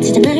to the moon.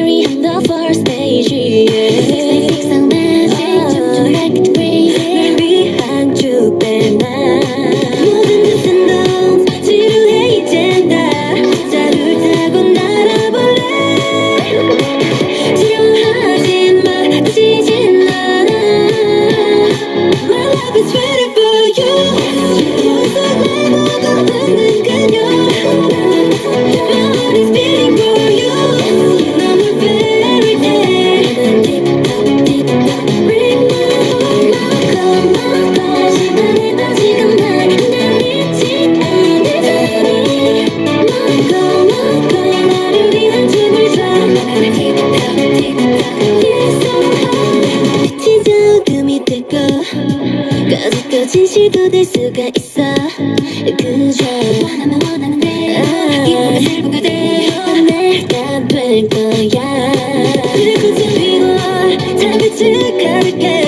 뱉고 거짓도 진실도 될 수가 있어 그저 원하면 원하는 대로 하기보보게 돼내다될 거야 그리고 좀 피워 다 비추 가득해